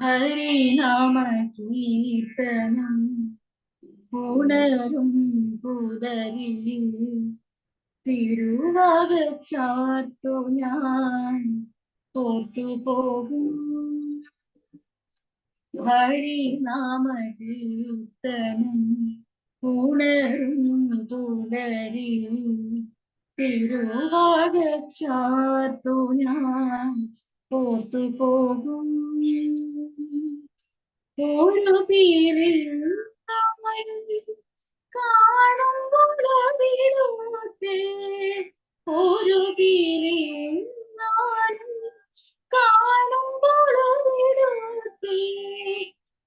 ഹരിനാമ കീർത്തനം. ഉണരും പുലരിൽ തിരുവകച്ചാർത്തു ഞാൻ ഓർത്തു പോകും. ഹരിനാമ കീർത്തനം. ഉണരും പുലരിൽ തിരുവകച്ചാർത്തു ഞാൻ ഓർത്തു പോകും. ഒരു പേരിൽ കാണുമ്പോൾ വിടുത്തെ ഒരു പേരിൽ കാണുമ്പോൾ വിടുത്തെ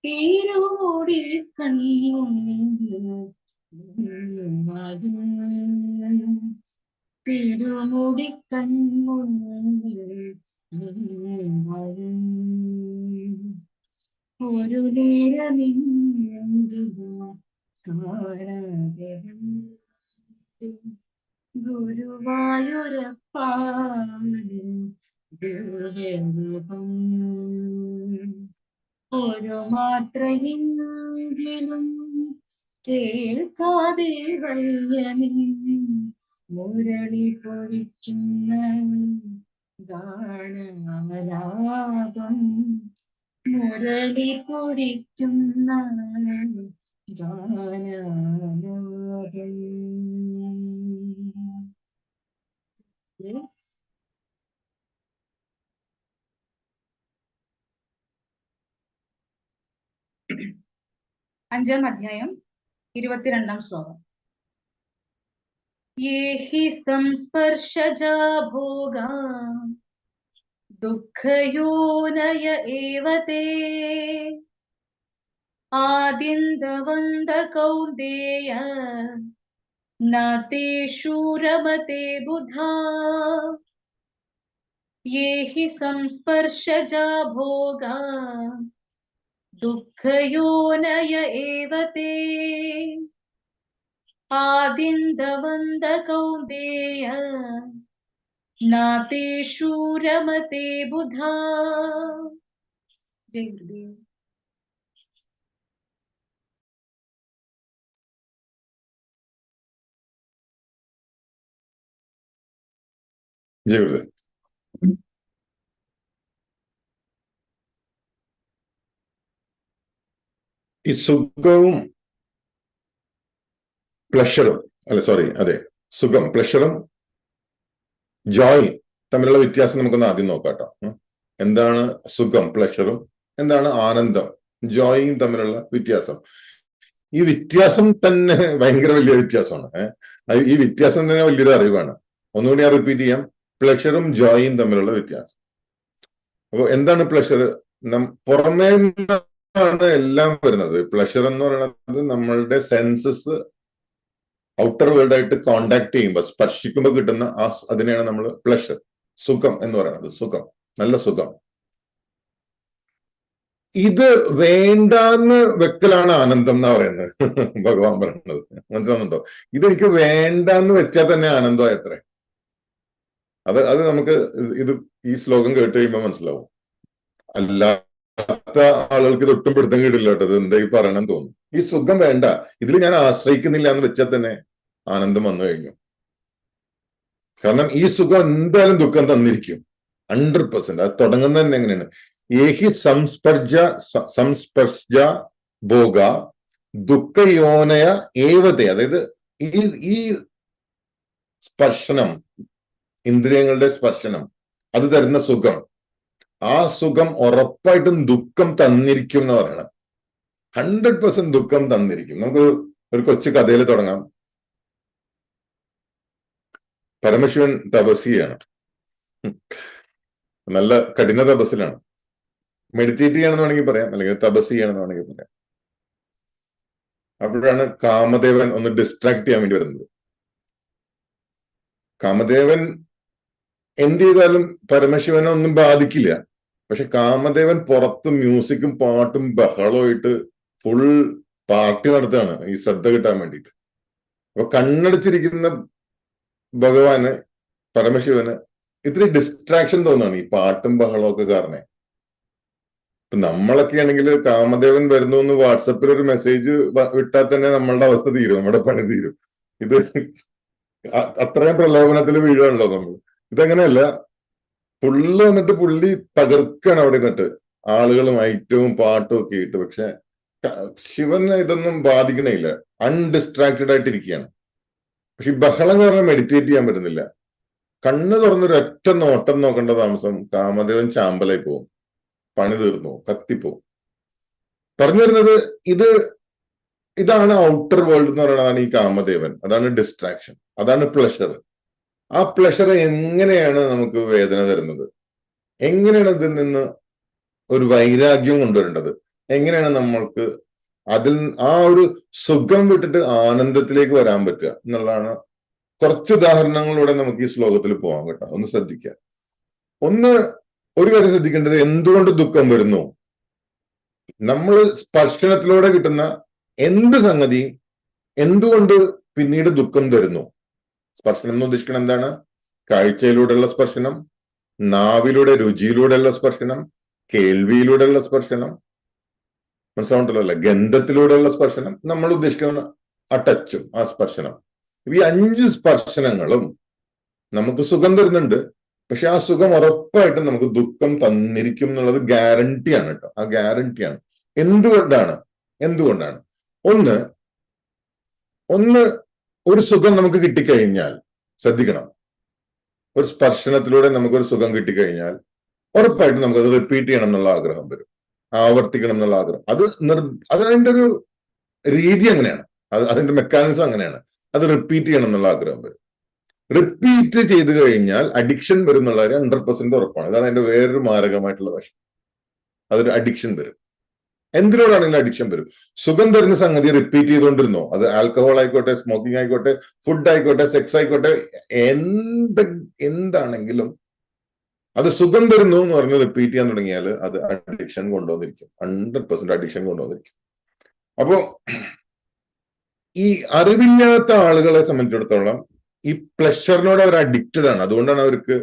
തിരുമുടി കണ്ണുന്നിൽ തിരുമുടി കൺമുന്നിൽ ഒരു നേരമെങ്കിലും കാണാതെ ഗുരുവായൂരപ്പാതിൽ ദിവ്യരൂപം ഒരു മാത്രയെങ്കിലും കേൾക്കാതെ വയ്യനിൻ മുരളി പൊഴിക്കുന്ന ഗാനമലാപം മുരളി പൊരിക്കുന്ന അഞ്ചാം അധ്യായം ഇരുപത്തിരണ്ടാം ശ്ലോകം. ഹി സംസ്പർശജാ ഭോഗാ. दुःखयोनय एव ते। आदिन्दवन्दकौन्देय, न ते शूरमते बुधा। ये हि संस्पर्शजा भोगा, दुःखयोनय एव ते। आदिन्दवन्दकौन्देय കൗന്ദേയ നാതേഷു രമത്തെ ബുധാ ജയ ഗുരുദേവ് ജയ ഈ സുഖവും പ്ലഷറും അല്ല സോറി അതെ സുഖം പ്ലഷറും ജോയ് തമ്മിലുള്ള വ്യത്യാസം നമുക്കൊന്ന് ആദ്യം നോക്കാം എന്താണ് സുഖം പ്ലഷറും എന്താണ് ആനന്ദം? ജോയും തമ്മിലുള്ള വ്യത്യാസം. ഈ വ്യത്യാസം തന്നെ ഭയങ്കര വലിയ വ്യത്യാസമാണ്. ഈ വ്യത്യാസം തന്നെ വലിയൊരു അറിവാണ്. ഒന്നുകൂടി ഞാൻ റിപ്പീറ്റ് ചെയ്യാം. പ്ലഷറും ജോയും തമ്മിലുള്ള വ്യത്യാസം. അപ്പോൾ എന്താണ് പ്ലഷർ പുറമേ നിന്നാണ് എല്ലാം വരുന്നത്. പ്ലഷർ എന്ന് പറയുന്നത് നമ്മളുടെ സെൻസസ് ഔട്ടർ വേൾഡ് ആയിട്ട് കോണ്ടാക്ട് ചെയ്യുമ്പോൾ സ്പർശിക്കുമ്പോൾ കിട്ടുന്ന ആ അതിനെയാണ് നമ്മൾ പ്ലഷർ സുഖം എന്ന് പറയുന്നത്. സുഖം. നല്ല സുഖം. ഇത് വേണ്ടാന്ന് വെക്കലാണ് ആനന്ദം എന്ന് പറയുന്നത്. ഭഗവാൻ പറയുന്നത്. മനസ്സിലാവുന്നുണ്ടോ? ഇതെനിക്ക് വേണ്ടാന്ന് വെച്ചാൽ തന്നെ ആനന്ദമായി എത്ര അത് അത് നമുക്ക് ഇത് ഈ ശ്ലോകം കേട്ട് കഴിയുമ്പോൾ മനസ്സിലാവും. അല്ലാത്ത ആളുകൾക്ക് ഇത് ഒട്ടും പിടുത്തം കിട്ടില്ല കേട്ടോ. ഇത് എന്താ ഈ പറയണം തോന്നും ഈ സുഖം വേണ്ട. ഇതിൽ ഞാൻ ആശ്രയിക്കുന്നില്ല എന്ന് വെച്ചാൽ തന്നെ ആനന്ദം വന്നു കഴിഞ്ഞു. കാരണം ഈ സുഖം എന്തായാലും ദുഃഖം തന്നിരിക്കും. ഹൺഡ്രഡ് പെർസെന്റ് അത് തുടങ്ങുന്നത് തന്നെ എങ്ങനെയാണ്? ഏഹി സംസ്പർജ സംസ്പർശ ഭോഗ ദുഃഖയോനയ ഏവത. അതായത് ഈ ഈ സ്പർശനം ഇന്ദ്രിയങ്ങളുടെ സ്പർശനം അത് തരുന്ന സുഖം. ആ സുഖം ഉറപ്പായിട്ടും ദുഃഖം തന്നിരിക്കും എന്ന് പറയണം. ഹൺഡ്രഡ് പെർസെന്റ് ദുഃഖം തന്നിരിക്കും. നമുക്ക് ഒരു കൊച്ചു കഥയിൽ തുടങ്ങാം. പരമശിവൻ തപസ്സിയാണ് നല്ല കഠിന തപസ്സിലാണ്. മെഡിറ്റേറ്റ് ചെയ്യണമെന്ന് വേണമെങ്കിൽ പറയാം അല്ലെങ്കിൽ തപസ് ചെയ്യണമെന്ന് വേണമെങ്കിൽ പറയാം. അപ്പോഴാണ് കാമദേവൻ ഒന്ന് ഡിസ്ട്രാക്ട് ചെയ്യാൻ വേണ്ടി വരുന്നത്. കാമദേവൻ എന്ത് ചെയ്താലും പരമശിവനെ ഒന്നും ബാധിക്കില്ല. പക്ഷെ കാമദേവൻ പുറത്ത് മ്യൂസിക്കും പാട്ടും ബഹളമായിട്ട് ഫുൾ പാർട്ടി നടത്തുകയാണ്. ഈ ശ്രദ്ധ കിട്ടാൻ വേണ്ടിയിട്ട്. അപ്പൊ കണ്ണടച്ചിരിക്കുന്ന ഭഗവാന് പരമശിവന് ഇത്തിരി ഡിസ്ട്രാക്ഷൻ തോന്നുകയാണ് ഈ പാട്ടും ബഹളവും ഒക്കെ കാരണം. ഇപ്പൊ നമ്മളൊക്കെ ആണെങ്കിൽ കാമദേവൻ വരുന്നു എന്ന് വാട്സപ്പിൽ ഒരു മെസ്സേജ് വിട്ടാൽ തന്നെ നമ്മളുടെ അവസ്ഥ തീരും നമ്മുടെ പണി തീരും. ഇത് അത്രയും പ്രലോഭനത്തിൽ വീഴാണല്ലോ നമ്മൾ ഇതങ്ങനെയല്ല പുള്ളി വന്നിട്ട് പുള്ളി തകർക്കാണ് അവിടെ നിന്നിട്ട് ആളുകളും ഐറ്റവും പാട്ടും ഒക്കെ ഇട്ട്. പക്ഷെ ശിവനെ ഇതൊന്നും ബാധിക്കണില്ല അൺഡിസ്ട്രാക്റ്റഡ് ആയിട്ട് ഇരിക്കുകയാണ് പക്ഷെ ഈ ബഹളം കാരണം മെഡിറ്റേറ്റ് ചെയ്യാൻ പറ്റുന്നില്ല. കണ്ണ് തുറന്നൊരു ഒറ്റ നോട്ടം നോക്കേണ്ട താമസം കാമദേവൻ ചാമ്പലായി പോവും പണി തീർന്നു കത്തിപ്പോവും. പറഞ്ഞു വരുന്നത് ഇത് ഇതാണ് ഔട്ടർ വേൾഡ് എന്ന് പറയുന്നതാണ് ഈ കാമദേവൻ. അതാണ് ഡിസ്ട്രാക്ഷൻ അതാണ് പ്ലഷർ ആ പ്ലഷർ എങ്ങനെയാണ് നമുക്ക് വേദന തരുന്നത്? എങ്ങനെയാണ് ഇതിൽ നിന്ന് ഒരു വൈരാഗ്യം കൊണ്ടുവരേണ്ടത്? എങ്ങനെയാണ് നമ്മൾക്ക് അതിൽ ആ ഒരു സുഖം വിട്ടിട്ട് ആനന്ദത്തിലേക്ക് വരാൻ പറ്റുക എന്നുള്ളതാണ് കുറച്ച് ഉദാഹരണങ്ങളിലൂടെ നമുക്ക് ഈ ശ്ലോകത്തിൽ പോകാം കേട്ടോ. ഒന്ന് ശ്രദ്ധിക്കുക. ഒന്ന് ഒരു കാര്യം ശ്രദ്ധിക്കേണ്ടത് എന്തുകൊണ്ട് ദുഃഖം വരുന്നു? നമ്മൾ സ്പർശനത്തിലൂടെ കിട്ടുന്ന എന്ത് സംഗതി എന്തുകൊണ്ട് പിന്നീട് ദുഃഖം തരുന്നു? സ്പർശനം എന്ന് ഉദ്ദേശിക്കുന്നത് എന്താണ്? കാഴ്ചയിലൂടെയുള്ള സ്പർശനം നാവിലൂടെ രുചിയിലൂടെയുള്ള സ്പർശനം കേൾവിയിലൂടെയുള്ള സ്പർശനം മനസ്സിലാവുണ്ടല്ലോ അല്ലെ? ഗന്ധത്തിലൂടെയുള്ള സ്പർശനം നമ്മൾ ഉദ്ദേശിക്കുന്ന ആ ടച്ചും ആ സ്പർശനം. ഈ അഞ്ച് സ്പർശനങ്ങളും നമുക്ക് സുഖം തരുന്നുണ്ട്. പക്ഷെ ആ സുഖം ഉറപ്പായിട്ടും നമുക്ക് ദുഃഖം തന്നിരിക്കും എന്നുള്ളത് ഗ്യാരണ്ടിയാണ് കേട്ടോ. ആ ഗ്യാരണ്ടിയാണ് എന്തുകൊണ്ടാണ്? എന്തുകൊണ്ടാണ്? ഒന്ന് ഒന്ന് ഒരു സുഖം നമുക്ക് കിട്ടിക്കഴിഞ്ഞാൽ ശ്രദ്ധിക്കണം. ഒരു സ്പർശനത്തിലൂടെ നമുക്കൊരു സുഖം കിട്ടിക്കഴിഞ്ഞാൽ ഉറപ്പായിട്ടും നമുക്കത് റിപ്പീറ്റ് ചെയ്യണം എന്നുള്ള ആഗ്രഹം വരും. ആവർത്തിക്കണം എന്നുള്ള ആഗ്രഹം. അത് നിർ അത് അതിന്റെ ഒരു രീതി അങ്ങനെയാണ്. അത് അതിന്റെ മെക്കാനിസം അങ്ങനെയാണ്. അത് റിപ്പീറ്റ് ചെയ്യണം എന്നുള്ള ആഗ്രഹം വരും. റിപ്പീറ്റ് ചെയ്ത് കഴിഞ്ഞാൽ അഡിക്ഷൻ വരും എന്നുള്ള കാര്യം ഹൺഡ്രഡ് പെർസെന്റ് ഉറപ്പാണ്. ഇതാണ് അതിന്റെ വേറൊരു മാരകമായിട്ടുള്ള വശം. അതൊരു അഡിക്ഷൻ വരും. എന്തിനോടാണെങ്കിലും അഡിക്ഷൻ വരും. സുഖം തരുന്ന സംഗതി റിപ്പീറ്റ് ചെയ്തുകൊണ്ടിരുന്നോ? അത് ആൽക്കഹോൾ ആയിക്കോട്ടെ സ്മോക്കിംഗ് ആയിക്കോട്ടെ ഫുഡ് ആയിക്കോട്ടെ സെക്സ് ആയിക്കോട്ടെ എന്ത് എന്താണെങ്കിലും അത് സുഖം തരുന്നു എന്ന് പറഞ്ഞ് റിപ്പീറ്റ് ചെയ്യാൻ തുടങ്ങിയാൽ അത് അഡിക്ഷൻ കൊണ്ടുവന്നിരിക്കും. ഹൺഡ്രഡ് പെർസെന്റ് അഡിക്ഷൻ കൊണ്ടുവന്നിരിക്കും. അപ്പോ ഈ അറിവില്ലാത്ത ആളുകളെ സംബന്ധിച്ചിടത്തോളം ഈ പ്ലഷറിനോട് അവർ അഡിക്റ്റഡ് ആണ്. അതുകൊണ്ടാണ് അവർക്ക്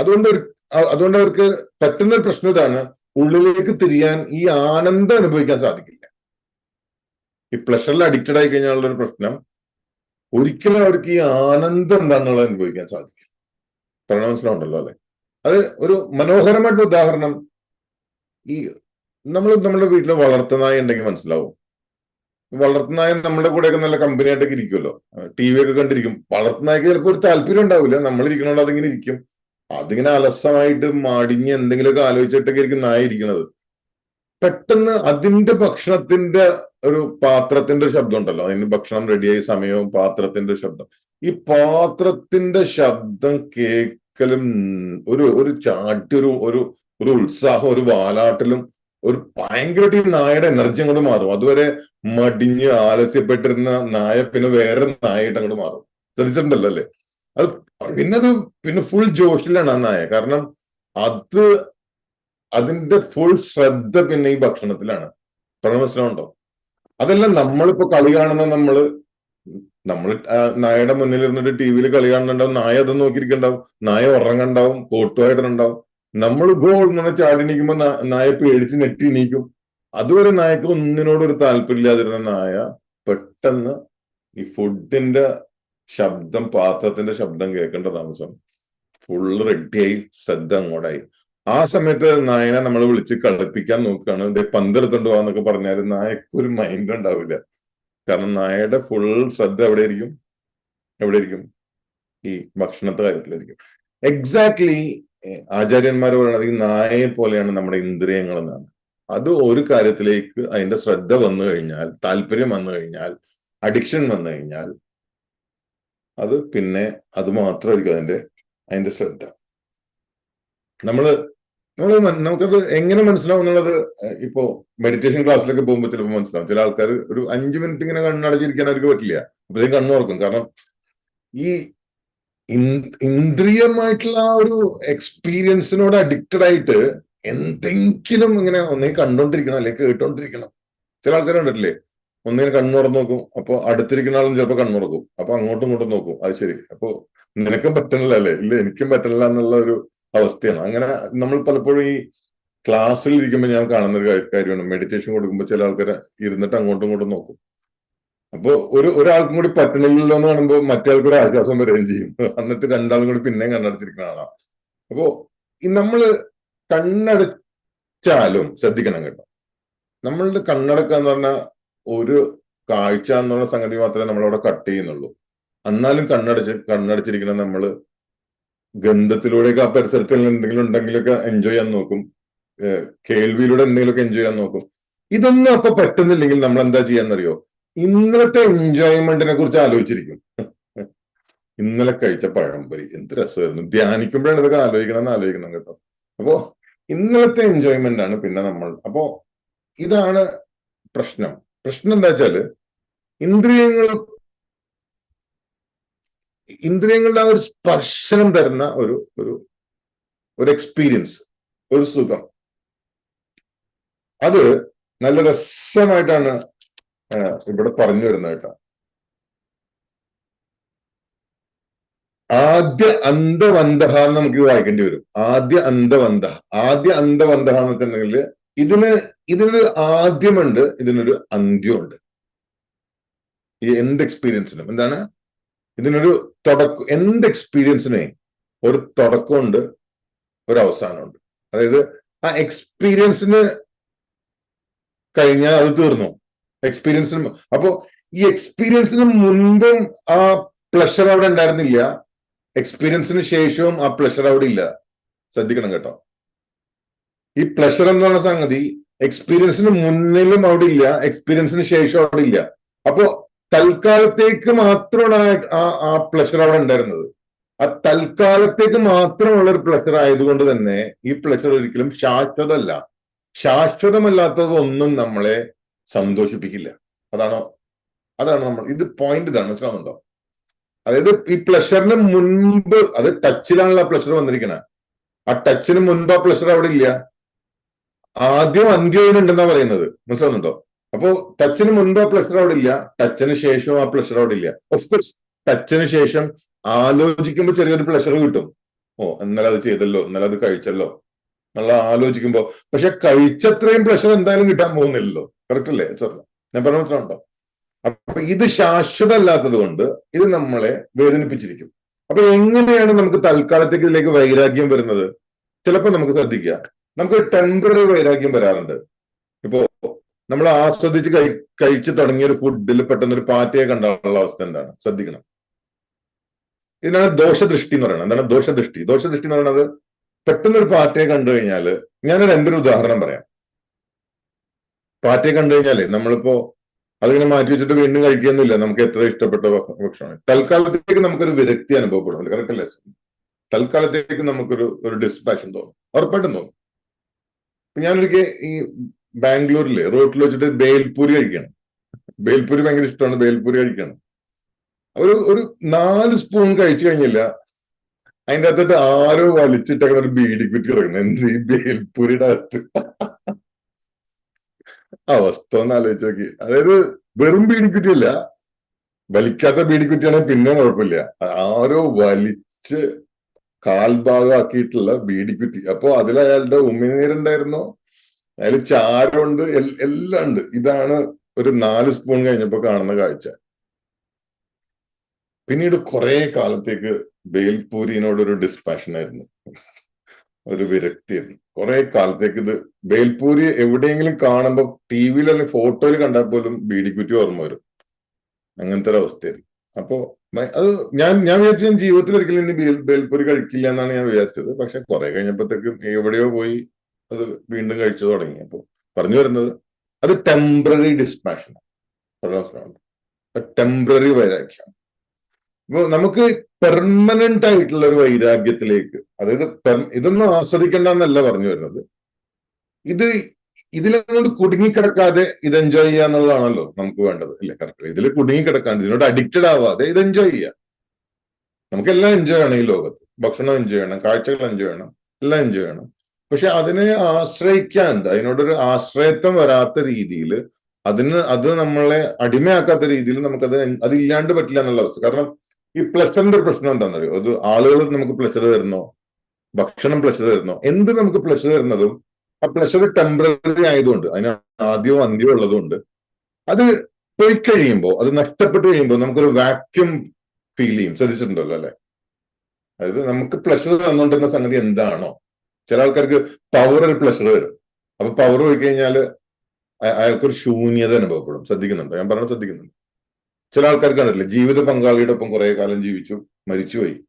അതുകൊണ്ട് അതുകൊണ്ട് അവർക്ക് പറ്റുന്ന ഒരു പ്രശ്നം ഇതാണ് ഉള്ളിലേക്ക് തിരിയാൻ ഈ ആനന്ദം അനുഭവിക്കാൻ സാധിക്കില്ല. ഈ പ്ലഷറിൽ അഡിക്റ്റഡ് ആയി കഴിഞ്ഞാലുള്ള ഒരു പ്രശ്നം ഒരിക്കലും അവർക്ക് ഈ ആനന്ദം എന്താണെന്നുള്ളത് അനുഭവിക്കാൻ സാധിക്കില്ല. പറഞ്ഞ ഉണ്ടല്ലോ അല്ലെ? അത് ഒരു മനോഹരമായിട്ടുള്ള ഉദാഹരണം ഈ നമ്മൾ നമ്മുടെ വീട്ടിൽ വളർത്തുനായ ഉണ്ടെങ്കിൽ മനസ്സിലാവും. വളർത്തുനായ നമ്മുടെ കൂടെയൊക്കെ നല്ല കമ്പനി ആയിട്ടൊക്കെ ഇരിക്കുമല്ലോ ടി വി ഒക്കെ കണ്ടിരിക്കും. വളർത്തുനായ്ക്ക് ചിലപ്പോൾ ഒരു താല്പര്യം ഉണ്ടാവില്ല. നമ്മൾ ഇരിക്കണോണ്ട് അതിങ്ങനെ ഇരിക്കും. അതിങ്ങനെ അലസമായിട്ട് മടിഞ്ഞ് എന്തെങ്കിലുമൊക്കെ ആലോചിച്ചിട്ടൊക്കെ ആയിരിക്കും നായ ഇരിക്കുന്നത് പെട്ടെന്ന് അതിന്റെ ഭക്ഷണത്തിന്റെ ഒരു പാത്രത്തിന്റെ ഒരു ശബ്ദം ഉണ്ടല്ലോ. അതിന് ഭക്ഷണം റെഡിയായ സമയവും പാത്രത്തിന്റെ ശബ്ദം. ഈ പാത്രത്തിന്റെ ശബ്ദം കേൾക്കലും ഒരു ഒരു ചാട്ടി ഒരു ഒരു ഒരു ഉത്സാഹം ഒരു വാലാട്ടലും ഒരു ഭയങ്കരമായിട്ട് ഈ നായയുടെ എനർജി അങ്ങോട്ട് മാറും. അതുവരെ മടിഞ്ഞ് ആലസ്യപ്പെട്ടിരുന്ന നായ പിന്നെ വേറെ നായായിട്ട് അങ്ങോട്ട് മാറും. ശ്രദ്ധിച്ചിട്ടുണ്ടല്ലോ അല്ലേ? അത് പിന്നെ അത് പിന്നെ ഫുൾ ജോഷിലാണ് ആ നായ. കാരണം അത് അതിന്റെ ഫുൾ ശ്രദ്ധ പിന്നെ ഈ ഭക്ഷണത്തിലാണ്. മനസ്സിലാവുണ്ടോ അതെല്ലാം നമ്മളിപ്പോ കളി കാണുന്ന നമ്മൾ നമ്മൾ നായയുടെ മുന്നിൽ ഇരുന്നിട്ട് ടി വിയിൽ കളി കാണുന്നുണ്ടാവും. നായ അത് നോക്കിയിരിക്കണ്ടാവും നായ ഉറങ്ങണ്ടാവും കോട്ടുമായിട്ടുണ്ടാവും നമ്മൾ ഗോൾ ഇങ്ങനെ ചാടി നീക്കുമ്പോൾ നായ പേടിച്ച് നെറ്റി നീക്കും അതുവരെ നായക്ക് ഒന്നിനോട് ഒരു താല്പര്യമില്ലാതിരുന്ന നായ പെട്ടെന്ന് ഈ ഫുഡിന്റെ ശബ്ദം പാത്രത്തിന്റെ ശബ്ദം കേൾക്കേണ്ട താമസം ഫുള്ള് റെഡിയായി ശ്രദ്ധ അങ്ങോട്ടായി. ആ സമയത്ത് നായനെ നമ്മൾ വിളിച്ച് കളിപ്പിക്കാൻ നോക്കുകയാണ്. പന്തെടുത്തോണ്ട് പോവാന്നൊക്കെ പറഞ്ഞാൽ നായക്കൊരു മൈൻഡ് ഉണ്ടാവില്ല. കാരണം നായയുടെ ഫുൾ ശ്രദ്ധ എവിടെ ഇരിക്കും എവിടെ ഇരിക്കും ഈ ഭക്ഷണത്തെ കാര്യത്തിലായിരിക്കും. എക്സാക്ട്ലി ആചാര്യന്മാർ പറയുന്നത് ഈ നായയെ പോലെയാണ് നമ്മുടെ ഇന്ദ്രിയങ്ങൾ എന്നാണ്. അത് ഒരു കാര്യത്തിലേക്ക് അതിന്റെ ശ്രദ്ധ വന്നു കഴിഞ്ഞാൽ താല്പര്യം വന്നു കഴിഞ്ഞാൽ അഡിക്ഷൻ വന്നു കഴിഞ്ഞാൽ അത് പിന്നെ അത് മാത്രമായിരിക്കും അതിന്റെ അതിന്റെ ശ്രദ്ധ. നമ്മൾ നമ്മൾ നമുക്കത് എങ്ങനെ മനസ്സിലാവും എന്നുള്ളത് ഇപ്പോ മെഡിറ്റേഷൻ ക്ലാസ്സിലൊക്കെ പോകുമ്പോൾ ചിലപ്പോൾ മനസ്സിലാവും. ചില ആൾക്കാർ ഒരു അഞ്ചു മിനിറ്റ് ഇങ്ങനെ കണ്ണടച്ചിരിക്കാൻ അവർക്ക് പറ്റില്ല. അപ്പോഴത്തേക്കും കണ്ണു തുറക്കും. കാരണം ഈ ഇന്ദ്രിയമായിട്ടുള്ള ആ ഒരു എക്സ്പീരിയൻസിനോട് അഡിക്റ്റഡ് ആയിട്ട് എന്തെങ്കിലും ഇങ്ങനെ ഒന്നേ കണ്ടോണ്ടിരിക്കണം അല്ലെങ്കിൽ കേട്ടോണ്ടിരിക്കണം. ചില ആൾക്കാർ കണ്ടിട്ടില്ലേ? കണ്ണു തുറന്നു നോക്കും. അപ്പൊ അടുത്തിരിക്കുന്ന ആളും ചിലപ്പോൾ കണ്ണു തുറക്കും. അപ്പൊ അങ്ങോട്ടും ഇങ്ങോട്ടും നോക്കും. അത് ശരി. അപ്പൊ നിനക്കും പറ്റണില്ല അല്ലേ? ഇല്ല എനിക്കും പറ്റണില്ല എന്നുള്ള ഒരു അവസ്ഥയാണ്. അങ്ങനെ നമ്മൾ പലപ്പോഴും ഈ ക്ലാസ്സിൽ ഇരിക്കുമ്പോൾ ഞാൻ കാണുന്ന ഒരു കാര്യമാണ്. മെഡിറ്റേഷൻ കൊടുക്കുമ്പോൾ ചില ആൾക്കാരെ ഇരുന്നിട്ട് അങ്ങോട്ടും ഇങ്ങോട്ടും നോക്കും. അപ്പോൾ ഒരു ഒരാൾക്കും കൂടി പറ്റണില്ലല്ലോ എന്ന് കാണുമ്പോൾ മറ്റേ ആൾക്കൊരു ആശ്വാസം വരികയും ചെയ്യും. എന്നിട്ട് രണ്ടാളും കൂടി പിന്നെയും കണ്ണടച്ചിരിക്കുന്ന ആളാണ് അപ്പോ നമ്മൾ കണ്ണടച്ചാലും ശ്രദ്ധിക്കണം കേട്ടോ. നമ്മളുടെ കണ്ണടക്കുക എന്ന് പറഞ്ഞാൽ ഒരു കാഴ്ച എന്നുള്ള സംഗതി മാത്രമേ നമ്മളവിടെ കട്ട് ചെയ്യുന്നുള്ളൂ. എന്നാലും കണ്ണടച്ച് കണ്ണടച്ചിരിക്കണം നമ്മൾ ഗന്ധത്തിലൂടെയൊക്കെ ആ പരിസരത്തിൽ എന്തെങ്കിലും ഉണ്ടെങ്കിലൊക്കെ എൻജോയ് ചെയ്യാൻ നോക്കും. കേൾവിയിലൂടെ എന്തെങ്കിലുമൊക്കെ എൻജോയ് ചെയ്യാൻ നോക്കും. ഇതൊന്നും അപ്പൊ പറ്റുന്നില്ലെങ്കിൽ നമ്മൾ എന്താ ചെയ്യാന്നറിയോ? ഇന്നലത്തെ എൻജോയ്മെന്റിനെ കുറിച്ച് ആലോചിച്ചിരിക്കും. ഇന്നലെ കഴിച്ച പഴംപൊരി എന്ത് രസമായിരുന്നു. ധ്യാനിക്കുമ്പോഴാണ് ഇതൊക്കെ ആലോചിക്കണം എന്ന് ആലോചിക്കണം കേട്ടോ. അപ്പോ ഇന്നലത്തെ എൻജോയ്മെന്റ് ആണ് പിന്നെ നമ്മൾ. അപ്പോ ഇതാണ് പ്രശ്നം. പ്രശ്നം എന്താ വെച്ചാൽ ഇന്ദ്രിയങ്ങൾ ഇന്ദ്രിയങ്ങളുടെ ആ ഒരു സ്പർശനം തരുന്ന ഒരു ഒരു ഒരു എക്സ്പീരിയൻസ് ഒരു സുഖം. അത് നല്ല രസമായിട്ടാണ് ഇവിടെ പറഞ്ഞു വരുന്നത് കേട്ടോ. ആദ്യ അന്തവന്തഹ എന്ന് നമുക്ക് വായിക്കേണ്ടി വരും. ആദ്യ അന്തവന്തഹ ആദ്യ അന്തവന്തഹ എന്ന് വെച്ചിട്ടുണ്ടെങ്കിൽ ഇതിന് ഇതിനൊരു ആദ്യമുണ്ട് ഇതിനൊരു അന്ത്യമുണ്ട്. ഈ എന്ത് എക്സ്പീരിയൻസിനും എന്താണ്? ഇതിനൊരു തുടക്കം എന്ത് എക്സ്പീരിയൻസിനെ ഒരു തുടക്കമുണ്ട് ഒരു അവസാനമുണ്ട്. അതായത് ആ എക്സ്പീരിയൻസിന് കഴിഞ്ഞാൽ അത് തീർന്നു. എക്സ്പീരിയൻസിന് അപ്പോ ഈ എക്സ്പീരിയൻസിന് മുൻപും ആ പ്ലഷർ അവിടെ ഉണ്ടായിരുന്നില്ല. എക്സ്പീരിയൻസിന് ശേഷവും ആ പ്ലഷർ അവിടെ ഇല്ല. ശ്രദ്ധിക്കണം കേട്ടോ. ഈ പ്ലഷർ എന്ന് പറയുന്ന സംഗതി എക്സ്പീരിയൻസിന് മുന്നിലും അവിടെ ഇല്ല എക്സ്പീരിയൻസിന് ശേഷം അവിടെ ഇല്ല. അപ്പോ തൽക്കാലത്തേക്ക് മാത്രമാണ് ആ- ആ പ്ലഷർ അവിടെ ഉണ്ടായിരുന്നത്. ആ തൽക്കാലത്തേക്ക് മാത്രമുള്ള ഒരു പ്ലഷർ ആയതുകൊണ്ട് തന്നെ ഈ പ്ലഷർ ഒരിക്കലും ശാശ്വതമല്ല. ശാശ്വതമല്ലാത്തതൊന്നും നമ്മളെ സന്തോഷിപ്പിക്കില്ല. അതാണോ? അതാണ് നമ്മൾ ഇത് പോയിന്റ് ഇതാണ്. മനസ്സിലാവുന്നുണ്ടോ? അതായത് ഈ പ്ലഷറിന് മുൻപ് അത് ടച്ചിലാണല്ലോ ആ പ്ലഷർ വന്നിരിക്കുന്നത് ആ ടച്ചിന് മുൻപ് ആ പ്ലഷർ അവിടെ ഇല്ല. ആദ്യം അന്ത്യം ഉണ്ടെന്നാ പറയുന്നത്. മനസ്സിലാവുന്നുണ്ടോ? അപ്പോ ടച്ചിന് മുൻപ് ആ പ്ലഷർ അവിടെ ഇല്ല ടച്ചിന് ശേഷം ആ പ്ലഷർ അവിടെ ഇല്ല. ഓഫ്കോഴ്സ് ടച്ചിന് ശേഷം ആലോചിക്കുമ്പോൾ ചെറിയൊരു പ്ലഷർ കിട്ടും. ഓ ഇന്നലെ അത് ചെയ്തല്ലോ ഇന്നലെ അത് കഴിച്ചല്ലോ എന്നുള്ള ആലോചിക്കുമ്പോ പക്ഷെ കഴിച്ചത്രയും പ്ലഷർ എന്തായാലും കിട്ടാൻ പോകുന്നില്ലല്ലോ. കറക്റ്റ് അല്ലേ സാർ ഞാൻ പറഞ്ഞ മാത്രം ഉണ്ടോ? അപ്പൊ ഇത് ശാശ്വതമല്ലാത്തത് കൊണ്ട് ഇത് നമ്മളെ വേദനിപ്പിച്ചിരിക്കും. അപ്പൊ എങ്ങനെയാണ് നമുക്ക് തൽക്കാലത്തേക്ക് ഇതിലേക്ക് വൈരാഗ്യം വരുന്നത്? ചിലപ്പോൾ നമുക്ക് ശ്രദ്ധിക്കുക നമുക്ക് ടെമ്പററി വൈരാഗ്യം വരാറുണ്ട്. ഇപ്പോ നമ്മൾ ആസ്വദിച്ച് കഴി കഴിച്ചു തുടങ്ങിയ ഒരു ഫുഡിൽ പെട്ടെന്ന് ഒരു പാറ്റയെ കണ്ടാനുള്ള അവസ്ഥ എന്താണ്? ശ്രദ്ധിക്കണം. ഇതിനാണ് ദോഷദൃഷ്ടി എന്ന് പറയുന്നത്. എന്താണ് ദോഷദൃഷ്ടി? ദോഷദൃഷ്ടി എന്ന് പറയുന്നത് പെട്ടെന്ന് ഒരു പാറ്റയെ കണ്ടു കഴിഞ്ഞാൽ ഞാനൊരു എന്റെ ഒരു ഉദാഹരണം പറയാം. പാറ്റയെ കണ്ടു കഴിഞ്ഞാലേ നമ്മളിപ്പോ അതിങ്ങനെ മാറ്റി വെച്ചിട്ട് വീണ്ടും കഴിക്കുന്നില്ല നമുക്ക് എത്ര ഇഷ്ടപ്പെട്ട ഭക്ഷണം തൽക്കാലത്തേക്ക് നമുക്കൊരു വിരക്തി അനുഭവപ്പെടും. കറക്റ്റ് അല്ലേ തൽക്കാലത്തേക്ക് നമുക്കൊരു ഒരു ഡിസ്പാഷൻ തോന്നും. ഉറപ്പായിട്ടും തോന്നും. ഞാനൊരിക്കൽ ഈ ബാംഗ്ലൂരിൽ റോട്ടിൽ വെച്ചിട്ട് ബേൽപൂരി കഴിക്കണം. ബേൽപൂരി ഭയങ്കര ഇഷ്ടമാണ് ബേൽപൂരി കഴിക്കണം. ഒരു ഒരു നാല് സ്പൂൺ കഴിച്ചു കഴിഞ്ഞില്ല. അതിന്റെ അകത്തോട്ട് ആരോ വലിച്ചിട്ടങ്ങനെ ഒരു ബീഡി കുറ്റി കിടക്കുന്നത് എന്ത് ഈ ബേൽപൂരിയുടെ അകത്ത്? അവസ്ഥ ഒന്ന് ആലോചിച്ച് നോക്കി. അതായത് വെറും ബീഡിക്കുറ്റിയല്ല വലിക്കാത്ത ബീഡിക്കുറ്റിയാണെങ്കിൽ പിന്നെ കുഴപ്പമില്ല. ആരോ വലിച്ച് കാൽഭാഗമാക്കിയിട്ടുള്ള ബീഡിക്കുറ്റി അപ്പോ അതിലയാളുടെ അയാളുടെ ഉമിനീരുണ്ടായിരുന്നോ? അതിൽ ചാരമുണ്ട് എല്ലാം ഉണ്ട്. ഇതാണ് ഒരു നാല് സ്പൂൺ കഴിഞ്ഞപ്പോ കാണുന്ന കാഴ്ച. പിന്നീട് കുറെ കാലത്തേക്ക് ബേൽപൂരിനോട് ഒരു ഡിസ്പാഷൻ ആയിരുന്നു. ഒരു വിരക്തിയായിരുന്നു. കുറെ കാലത്തേക്ക് ഇത് ബേൽപൂരി എവിടെയെങ്കിലും കാണുമ്പോൾ ടി വിയിൽ അല്ലെങ്കിൽ ഫോട്ടോയിൽ കണ്ടാൽ പോലും ബീഡിക്കുറ്റി ഓർമ്മ വരും. അങ്ങനത്തെ ഒരു അവസ്ഥയായിരുന്നു. അപ്പോ അത് ഞാൻ ഞാൻ വിചാരിച്ചു ഞാൻ ജീവിതത്തിൽ ഒരിക്കലും ഇനി ബേൽപൂരി കഴിക്കില്ല എന്നാണ് ഞാൻ വിചാരിച്ചത്. പക്ഷെ കുറെ കഴിഞ്ഞപ്പോഴത്തേക്കും എവിടെയോ പോയി അത് വീണ്ടും കഴിച്ചു തുടങ്ങി. അപ്പോൾ പറഞ്ഞു വരുന്നത് അത് ടെമ്പററി ഡിസ്പാഷൻ ടെമ്പററി വൈരാഗ്യം ഇപ്പൊ നമുക്ക് പെർമനന്റ് ആയിട്ടുള്ള ഒരു വൈരാഗ്യത്തിലേക്ക് അതായത് ഇതൊന്നും ആസ്വദിക്കേണ്ടെന്നല്ല പറഞ്ഞു വരുന്നത്. ഇത് ഇതിലൊന്നും കുടുങ്ങിക്കിടക്കാതെ ഇത് എൻജോയ് ചെയ്യുക എന്നുള്ളതാണല്ലോ നമുക്ക് വേണ്ടത് ഇല്ല കറക്റ്റ് ഇതിൽ കുടുങ്ങിക്കിടക്കാണ്ട് ഇതിനോട് അഡിക്റ്റഡ് ആവാതെ ഇത് എൻജോയ് ചെയ്യുക. നമുക്കെല്ലാം എൻജോയ് ചെയ്യണം ഈ ലോകത്ത്. ഭക്ഷണം എൻജോയ് ചെയ്യണം കാഴ്ചകൾ എൻജോയ് ചെയ്യണം എല്ലാം എൻജോയ് ചെയ്യണം. പക്ഷെ അതിനെ ആശ്രയിക്കാണ്ട് അതിനോടൊരു ആശ്രയത്വം വരാത്ത രീതിയിൽ അതിന് അത് നമ്മളെ അടിമയാക്കാത്ത രീതിയിൽ നമുക്കത് അതില്ലാണ്ട് പറ്റില്ല എന്നുള്ള അവസ്ഥ. കാരണം ഈ പ്ലഷറിന്റെ ഒരു പ്രശ്നം എന്താണെന്നറിയോ അത് ആളുകൾ നമുക്ക് പ്ലഷർ തരുന്നോ? ഭക്ഷണം പ്ലഷർ തരുന്നോ? എന്ത് നമുക്ക് പ്ലഷർ തരുന്നതും ആ പ്ലഷർ ടെമ്പററി ആയതുകൊണ്ട് അതിന് ആദ്യവും അന്ത്യവും ഉള്ളതുകൊണ്ട് അത് പോയി കഴിയുമ്പോൾ അത് നഷ്ടപ്പെട്ട് കഴിയുമ്പോൾ നമുക്കൊരു വാക്യൂം ഫീൽ ചെയ്യും. ശ്രദ്ധിച്ചിട്ടുണ്ടല്ലോ അല്ലെ? അതായത് നമുക്ക് പ്ലഷർ തന്നുകൊണ്ടിരുന്ന സംഗതി എന്താണോ? ചില ആൾക്കാർക്ക് പവർ ഒരു പ്ലഷർ വരും. അപ്പൊ പവർ പോയി കഴിഞ്ഞാൽ അയ- അയാൾക്കൊരു ശൂന്യത അനുഭവപ്പെടും. ശ്രദ്ധിക്കുന്നുണ്ടോ? ഞാൻ പറഞ്ഞത് ശ്രദ്ധിക്കുന്നുണ്ട്. ചില ആൾക്കാർക്ക് കണ്ടിട്ടില്ല? ജീവിത പങ്കാളിയുടെ ഒപ്പം കുറെ കാലം ജീവിച്ചു മരിച്ചുപോയി.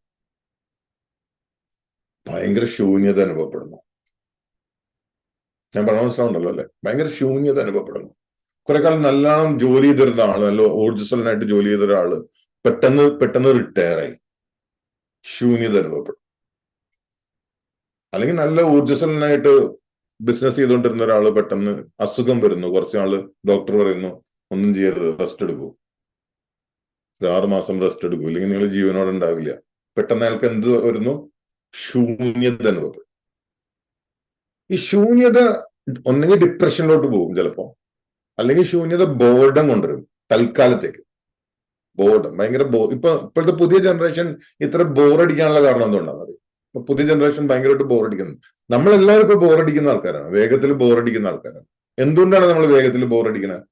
ഭയങ്കര ശൂന്യത അനുഭവപ്പെടുന്നു. ഞാൻ പറഞ്ഞ മനസ്സിലാവുണ്ടല്ലോ അല്ലെ? ഭയങ്കര ശൂന്യത അനുഭവപ്പെടുന്നു. കുറെ കാലം നല്ലോണം ജോലി ചെയ്തിരുന്ന ആൾ നല്ല ഊർജസ്വലനായിട്ട് ജോലി ചെയ്ത ഒരാൾ പെട്ടെന്ന് പെട്ടെന്ന് റിട്ടയർ ആയി. ശൂന്യത അനുഭവപ്പെടും അല്ലെങ്കിൽ നല്ല ഊർജസ്വലനായിട്ട് ബിസിനസ് ചെയ്തുകൊണ്ടിരുന്ന ഒരാൾ പെട്ടെന്ന് അസുഖം വരുന്നു. കുറച്ച് നാൾ ഡോക്ടർ പറയുന്നു ഒന്നും ചെയ്യരുത് റെസ്റ്റ് എടുക്കൂ. ഒരു ആറ് മാസം റെസ്റ്റ് എടുക്കൂ. ഇല്ലെങ്കിൽ നിങ്ങൾ ജീവനോടെ ഉണ്ടാവില്ല. പെട്ടെന്ന് അയാൾക്ക് എന്ത് വരുന്നു? ശൂന്യത അനുഭവം ഈ ശൂന്യത ഒന്നെങ്കിൽ ഡിപ്രഷനിലോട്ട് പോകും ചിലപ്പോ. അല്ലെങ്കിൽ ശൂന്യത ബോർഡം കൊണ്ടുവരും തൽക്കാലത്തേക്ക്. ബോർഡം ഭയങ്കര ബോ ഇപ്പൊ ഇപ്പോഴത്തെ പുതിയ ജനറേഷൻ ഇത്ര ബോറടിക്കാനുള്ള കാരണം എന്തുകൊണ്ടാണ് അറിയോ? പുതിയ ജനറേഷൻ ഭയങ്കരമായിട്ട് ബോറടിക്കുന്നു നമ്മളെല്ലാവരും ഇപ്പൊ ബോറടിക്കുന്ന ആൾക്കാരാണ്. വേഗത്തിൽ ബോറടിക്കുന്ന ആൾക്കാരാണ്. എന്തുകൊണ്ടാണ് നമ്മൾ വേഗത്തിൽ ബോറടിക്കുന്നത്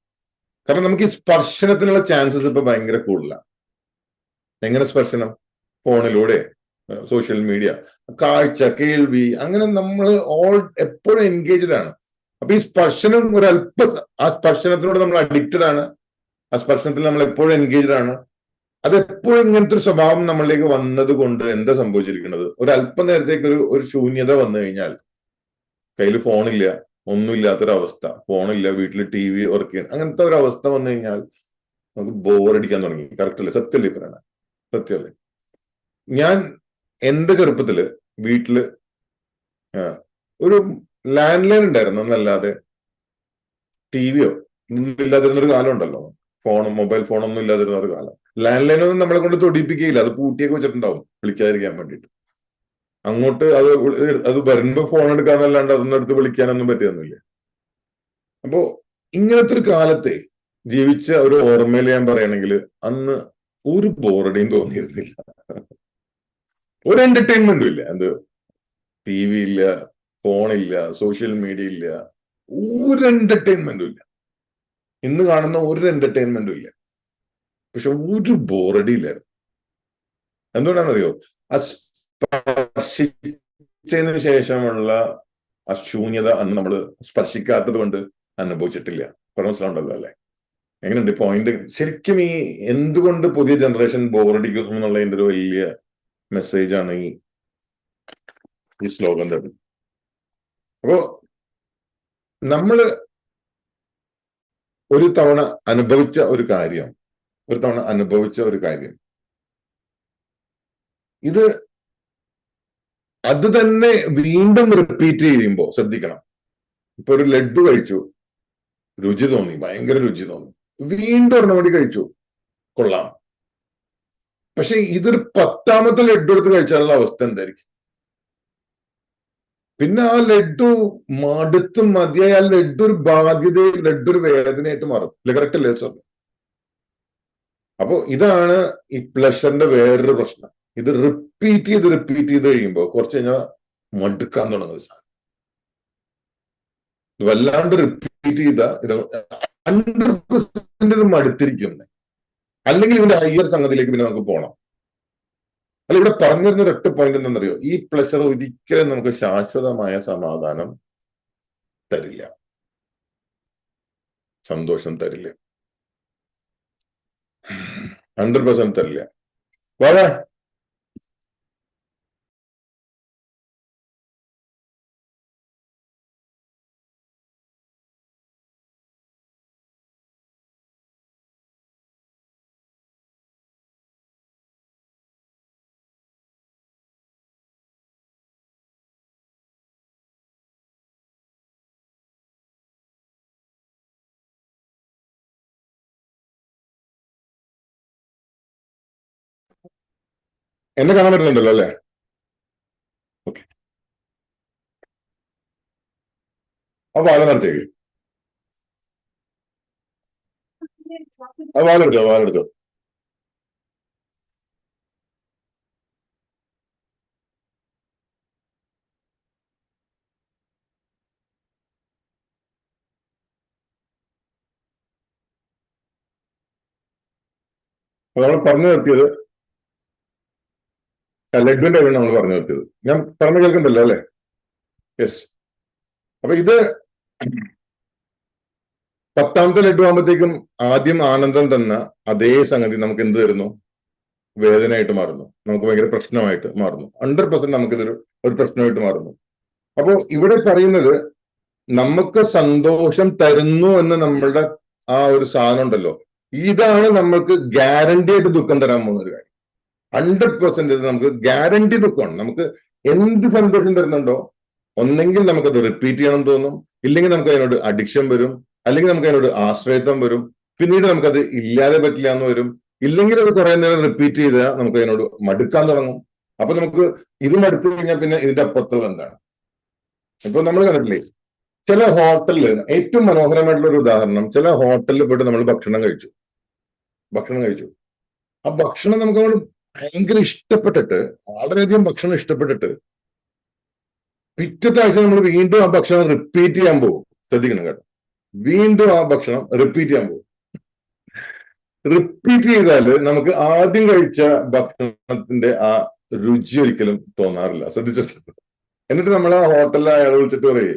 കാരണം നമുക്ക് ഈ സ്പർശനത്തിനുള്ള ചാൻസസ് ഇപ്പൊ ഭയങ്കര കൂടുതലാണ് എങ്ങനെ സ്പർശനം? ഫോണിലൂടെ സോഷ്യൽ മീഡിയ കാഴ്ച കേൾവി അങ്ങനെ നമ്മൾ ഓൾ എപ്പോഴും എൻഗേജ്ഡ് ആണ്. അപ്പൊ ഈ സ്പർശനം ഒരല്പ ആ സ്പർശനത്തിനോട് നമ്മൾ അഡിക്റ്റഡ് ആണ്. ആ സ്പർശനത്തിൽ നമ്മൾ എപ്പോഴും എൻഗേജ്ഡ് ആണ്. അത് എപ്പോഴും ഇങ്ങനത്തെ ഒരു സ്വഭാവം നമ്മളിലേക്ക് വന്നത് കൊണ്ട് എന്താ സംഭവിച്ചിരിക്കുന്നത്? ഒരു അല്പ നേരത്തേക്ക് ഒരു ഒരു ശൂന്യത വന്നു കഴിഞ്ഞാൽ കയ്യിൽ ഫോണില്ല ഒന്നുമില്ലാത്തൊരവസ്ഥ. ഫോണില്ല വീട്ടിൽ ടി വി വർക്ക് ചെയ്യണം അങ്ങനത്തെ ഒരു അവസ്ഥ വന്നു കഴിഞ്ഞാൽ നമുക്ക് ബോറടിക്കാൻ തുടങ്ങി. കറക്റ്റ് അല്ലേ? സത്യമല്ലേ പറയണ? സത്യമല്ലേ ഞാൻ എന്റെ ചെറുപ്പത്തിൽ വീട്ടിൽ ഒരു ലാൻഡ് ലൈൻ ഉണ്ടായിരുന്നു. എന്നല്ലാതെ ടി വിയോ ഒന്നും ഇല്ലാതിരുന്ന ഒരു കാലം ഉണ്ടല്ലോ. ഫോണും മൊബൈൽ ഫോണൊന്നും ഇല്ലാതിരുന്ന ഒരു കാലം. ലാൻഡ് ലൈൻ ഒന്നും നമ്മളെ കൊണ്ട് തൊടിപ്പിക്കുകയില്ല. അത് പൂട്ടിയൊക്കെ വെച്ചിട്ടുണ്ടാവും. വിളിക്കാതിരിക്കാൻ വേണ്ടിയിട്ട്. അങ്ങോട്ട് അത് അത് വരുമ്പോ ഫോൺ എടുക്കാന്നല്ലാണ്ട് അതൊന്നും എടുത്ത് വിളിക്കാനൊന്നും പറ്റിയൊന്നുമില്ല. അപ്പോ ഇങ്ങനത്തെ ഒരു കാലത്തെ ജീവിച്ച ഒരു ഓർമ്മയിൽ ഞാൻ പറയുകയാണെങ്കിൽ അന്ന് ഒരു ബോറടിയും തോന്നിയിരുന്നില്ല. ഒരു എന്റർടൈൻമെന്റും ഇല്ല. എന്ത്? ടി വി ഇല്ല ഫോണില്ല സോഷ്യൽ മീഡിയ ഇല്ല. ഒരു എന്റർടൈൻമെന്റും ഇല്ല. ഇന്ന് കാണുന്ന ഒരു എന്റർടൈൻമെന്റും ഇല്ല. പക്ഷെ ഒരു ബോറടി ഇല്ലായിരുന്നു എന്തുകൊണ്ടാണെന്നറിയോ? ആ സ്പർശിച്ചതിന് ശേഷമുള്ള അശൂന്യത ശൂന്യത അന്ന് നമ്മൾ സ്പർശിക്കാത്തത് കൊണ്ട് അനുഭവിച്ചിട്ടില്ല മനസ്സിലാവുണ്ടല്ലോ അല്ലെ? എങ്ങനെയുണ്ട്? പോയിന്റ് ശരിക്കും ഈ എന്തുകൊണ്ട് പുതിയ ജനറേഷൻ ബോറടിക്കുന്നു എന്നുള്ളതിന്റെ ഒരു വലിയ മെസ്സേജാണ് ഈ ഈ ശ്ലോകം തന്നെ അപ്പോ നമ്മൾ ഒരു തവണ അനുഭവിച്ച ഒരു കാര്യം ഒരു തവണ അനുഭവിച്ച ഒരു കാര്യം. ഇത് അത് തന്നെ വീണ്ടും റിപ്പീറ്റ് ചെയ്യുമ്പോൾ ശ്രദ്ധിക്കണം. ഇപ്പൊ ഒരു ലഡു കഴിച്ചു. രുചി തോന്നി ഭയങ്കര രുചി തോന്നി. വീണ്ടും ഒരെണ്ണം കഴിച്ചു. കൊള്ളാം. പക്ഷെ ഇതൊരു പത്താമത്തെ ലഡു എടുത്ത് കഴിച്ചാലുള്ള അവസ്ഥ എന്തായിരിക്കും? പിന്നെ ആ ലഡു മടുത്തും മതിയായ ആ ലഡു ഒരു ബാധ്യത ലഡു ഒരു വേദനയായിട്ട് മാറും. കറക്റ്റ് അല്ലേ സാർ അപ്പോ ഇതാണ് ഈ പ്ലഷറിന്റെ വേറൊരു പ്രശ്നം. ഇത് റിപ്പീറ്റ് ചെയ്ത് റിപ്പീറ്റ് ചെയ്ത് കഴിയുമ്പോൾ കുറച്ച് കഴിഞ്ഞാൽ മടുക്കാൻ തുടങ്ങും സാർ വല്ലാണ്ട് റിപ്പീറ്റ് ചെയ്ത ഇത് ഹൺഡ്രഡ് പെർസെന്റ് ഇത് മടുത്തിരിക്കുന്നത് അല്ലെങ്കിൽ ഇതിന്റെ ഹയർ സംഗതിയിലേക്ക് പിന്നെ നമുക്ക് പോകണം അല്ല ഇവിടെ പറഞ്ഞിരുന്ന ഒരു ഒറ്റ പോയിന്റ് എന്താണെന്നറിയോ? ഈ പ്ലഷർ ഒരിക്കലും നമുക്ക് ശാശ്വതമായ സമാധാനം തരില്ല. സന്തോഷം തരില്ല. ഹൺഡ്രഡ് പെർസെന്റ് തരില്ല വളരെ എന്നെ കാണാൻ പറ്റുന്നുണ്ടല്ലോ അല്ലേ? ഓക്കെ അപ്പൊ ആല നടത്തിയേക്ക്. അത് വാലെടുത്തോ വാലെടുത്തോ നമ്മൾ പറഞ്ഞു നിർത്തിയത് ലഡ്വിന്റെ കാര്യമാണ് നമ്മൾ പറഞ്ഞു നിർത്തിയത്. ഞാൻ പറഞ്ഞു കേൾക്കണ്ടല്ലോ അല്ലെ? യെസ് അപ്പൊ ഇത് പത്താമത്തെ ലഡു ആകുമ്പോഴത്തേക്കും ആദ്യം ആനന്ദം തന്ന അതേ സംഗതി നമുക്ക് എന്ത് തരുന്നു വേദനയായിട്ട് മാറുന്നു. നമുക്ക് ഭയങ്കര പ്രശ്നമായിട്ട് മാറുന്നു. ഹൺഡ്രഡ് പെർസെന്റ് നമുക്കിതൊരു ഒരു പ്രശ്നമായിട്ട് മാറുന്നു. അപ്പോൾ ഇവിടെ പറയുന്നത് നമുക്ക് സന്തോഷം തരുന്നു എന്ന് നമ്മളുടെ ആ ഒരു സാധനം ഉണ്ടല്ലോ. ഇതാണ് നമ്മൾക്ക് ഗ്യാരണ്ടി ആയിട്ട് ദുഃഖം തരാൻ പോകുന്ന ഒരു കാര്യം. ഹൺഡ്രഡ് പെർസെന്റ് ഇത് നമുക്ക് ഗ്യാരണ്ടി ബുക്കാണ് നമുക്ക് എന്ത് സന്തോഷം തരുന്നുണ്ടോ ഒന്നെങ്കിൽ നമുക്കത് റിപ്പീറ്റ് ചെയ്യണം തോന്നും. ഇല്ലെങ്കിൽ നമുക്ക് അതിനോട് അഡിക്ഷൻ വരും. അല്ലെങ്കിൽ നമുക്ക് അതിനോട് ആശ്രയത്വം വരും. പിന്നീട് നമുക്കത് ഇല്ലാതെ പറ്റില്ല എന്ന് വരും. ഇല്ലെങ്കിൽ അത് കുറെ നേരം റിപ്പീറ്റ് ചെയ്താൽ നമുക്ക് അതിനോട് മടുക്കാൻ തുടങ്ങും. അപ്പൊ നമുക്ക് ഇത് മടുത്തു കഴിഞ്ഞാൽ പിന്നെ ഇതിന്റെ അപ്പുറത്തുള്ള എന്താണ്? ഇപ്പൊ നമ്മൾ കണ്ടിട്ടില്ലേ ചില ഹോട്ടലിൽ ഏറ്റവും മനോഹരമായിട്ടുള്ള ഒരു ഉദാഹരണം ചില ഹോട്ടലിൽ പോയിട്ട് നമ്മൾ ഭക്ഷണം കഴിച്ചു. ഭക്ഷണം കഴിച്ചു. ആ ഭക്ഷണം നമുക്ക് അങ്ങോട്ട് ഭയങ്കര ഇഷ്ടപ്പെട്ടിട്ട് വളരെയധികം ഭക്ഷണം ഇഷ്ടപ്പെട്ടിട്ട് പിറ്റത്തെ ആഴ്ച നമ്മൾ വീണ്ടും ആ ഭക്ഷണം റിപ്പീറ്റ് ചെയ്യാൻ പോകും. ശ്രദ്ധിക്കണം കേട്ടോ. വീണ്ടും ആ ഭക്ഷണം റിപ്പീറ്റ് ചെയ്യാൻ പോകും. റിപ്പീറ്റ് ചെയ്താൽ നമുക്ക് ആദ്യം കഴിച്ച ഭക്ഷണത്തിന്റെ ആ രുചി ഒരിക്കലും തോന്നാറില്ല. ശ്രദ്ധിച്ചിട്ടുണ്ട് എന്നിട്ട് നമ്മൾ ആ ഹോട്ടലിൽ അയാൾ വിളിച്ചിട്ട് പറയേ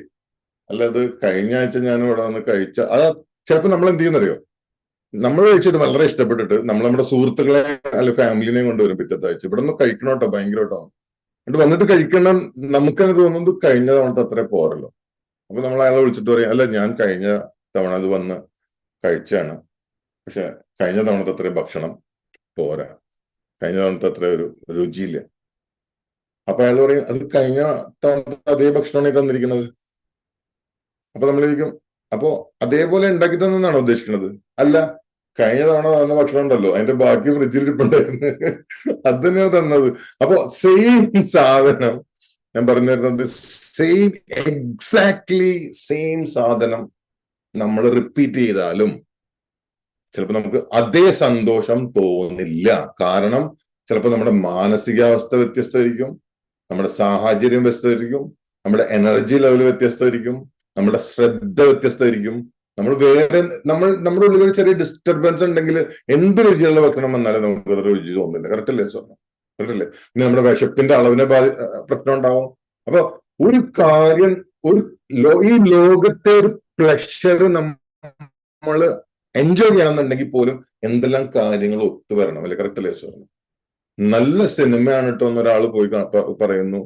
അല്ല കഴിഞ്ഞ ആഴ്ച ഞാൻ ഇവിടെ വന്ന് കഴിച്ച അത് ചിലപ്പോൾ നമ്മൾ എന്ത് ചെയ്യുന്നറിയോ? നമ്മൾ കഴിച്ചിട്ട് വളരെ ഇഷ്ടപ്പെട്ടിട്ട് നമ്മൾ നമ്മുടെ സുഹൃത്തുക്കളെ അല്ല ഫാമിലിനെ കൊണ്ടുവരും പിറ്റത്തെ ആഴ്ച ഇവിടെ നിന്ന് കഴിക്കണോട്ടോ കേട്ടോ എന്നിട്ട് വന്നിട്ട് കഴിക്കണം നമുക്കങ്ങനെ തോന്നുന്നത് കഴിഞ്ഞ തവണത്തെ അത്ര പോരല്ലോ. അപ്പൊ നമ്മൾ അയാളെ വിളിച്ചിട്ട് പറയും അല്ല ഞാൻ കഴിഞ്ഞ തവണ അത് വന്ന് കഴിച്ചാണ്. പക്ഷെ കഴിഞ്ഞ തവണത്തെ അത്ര ഭക്ഷണം പോരാ. കഴിഞ്ഞ തവണത്തെ അത്ര ഒരു രുചിയില്ല. അപ്പൊ അയാൾ പറയും അത് കഴിഞ്ഞ തവണത്തെ അതേ ഭക്ഷണമാണ് തന്നിരിക്കുന്നത് അപ്പൊ നമ്മൾ ചോദിക്കും അപ്പോ അതേപോലെ ഉണ്ടാക്കി തന്നെന്നാണ് ഉദ്ദേശിക്കുന്നത് അല്ല കഴിഞ്ഞ തവണ തന്ന ഭക്ഷണം ഉണ്ടല്ലോ. അതിന്റെ ബാക്കി ഫ്രിഡ്ജിൽ ഇരിപ്പുണ്ടായിരുന്നു. അത് തന്നെയാണ് തന്നത്. അപ്പൊ സെയിം സാധനം. ഞാൻ പറഞ്ഞിരുന്നത് സെയിം എക്സാക്ട്ലി സെയിം സാധനം നമ്മൾ റിപ്പീറ്റ് ചെയ്താലും ചിലപ്പോൾ നമുക്ക് അതേ സന്തോഷം തോന്നില്ല. കാരണം ചിലപ്പോൾ നമ്മുടെ മാനസികാവസ്ഥ വ്യത്യസ്തമായിരിക്കും നമ്മുടെ സാഹചര്യം വ്യത്യസ്തമായിരിക്കും നമ്മുടെ എനർജി ലെവൽ വ്യത്യസ്തമായിരിക്കും നമ്മുടെ ശ്രദ്ധ വ്യത്യസ്തമായിരിക്കും. നമ്മൾ വേറെ നമ്മൾ നമ്മുടെ ഉള്ളിൽ ഒരു ചെറിയ ഡിസ്റ്റർബൻസ് ഉണ്ടെങ്കിൽ എന്ത് രുചിയുള്ള വെക്കണം എന്നാലും നമുക്ക് അത് രുചി തോന്നില്ല. കറക്റ്റ് അല്ലേ സ്വർണം കറക്റ്റ് അല്ലേ? പിന്നെ നമ്മുടെ വിശപ്പിന്റെ അളവിനെ ബാധി പ്രശ്നം ഉണ്ടാവും. അപ്പൊ ഒരു കാര്യം ഒരു ഈ ലോകത്തെ ഒരു പ്ലഷർ നമ്മൾ എൻജോയ് ചെയ്യണമെന്നുണ്ടെങ്കിൽ പോലും എന്തെല്ലാം കാര്യങ്ങൾ ഒത്തുവരണം. അല്ലെ? കറക്റ്റ് അല്ലേ സ്വർണം നല്ല സിനിമയാണ് കേട്ടോ എന്നൊരാൾ പോയി പറയുന്നു.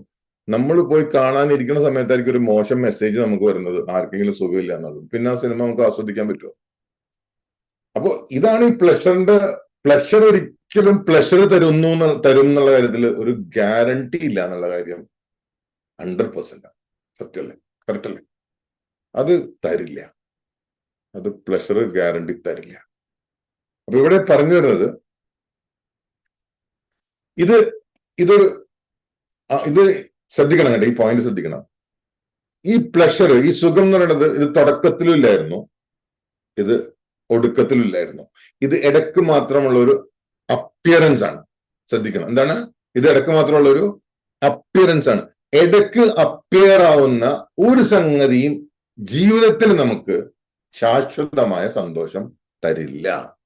നമ്മൾ പോയി കാണാനിരിക്കുന്ന സമയത്തായിരിക്കും ഒരു മോശം മെസ്സേജ് നമുക്ക് വരുന്നത്. ആർക്കെങ്കിലും സുഖമില്ല എന്നുള്ളത്. പിന്നെ ആ സിനിമ നമുക്ക് ആസ്വദിക്കാൻ പറ്റുമോ? അപ്പോ ഇതാണ് ഈ പ്ലഷറിന്റെ പ്ലഷർ ഒരിക്കലും പ്ലഷർ തരുന്നു തരും എന്നുള്ള കാര്യത്തിൽ ഒരു ഗ്യാരണ്ടി ഇല്ല എന്നുള്ള കാര്യം ഹൺഡ്രഡ് പെർസെന്റ് സത്യമല്ലേ കറക്റ്റ് അല്ലേ? അത് തരില്ല. അത് പ്ലഷർ ഗ്യാരണ്ടി തരില്ല. അപ്പൊ ഇവിടെ പറഞ്ഞു വരുന്നത് ഇത് ഇതൊരു ഇത് ശ്രദ്ധിക്കണം കേട്ടോ ഈ പോയിന്റ് ശ്രദ്ധിക്കണം. ഈ പ്ലഷർ ഈ സുഖം എന്ന് പറയുന്നത് ഇത് തുടക്കത്തിലും ഇല്ലായിരുന്നു ഇത് ഒടുക്കത്തിലും ഇല്ലായിരുന്നു ഇത് ഇടയ്ക്ക് മാത്രമുള്ള ഒരു അപ്പിയറൻസ് ആണ്. ശ്രദ്ധിക്കണം. എന്താണ്? ഇത് ഇടയ്ക്ക് മാത്രമുള്ള ഒരു അപ്പിയറൻസ് ആണ്. ഇടയ്ക്ക് അപ്പിയർ ആവുന്ന ഒരു സംഗതിയും ജീവിതത്തിൽ നമുക്ക് ശാശ്വതമായ സന്തോഷം തരില്ല.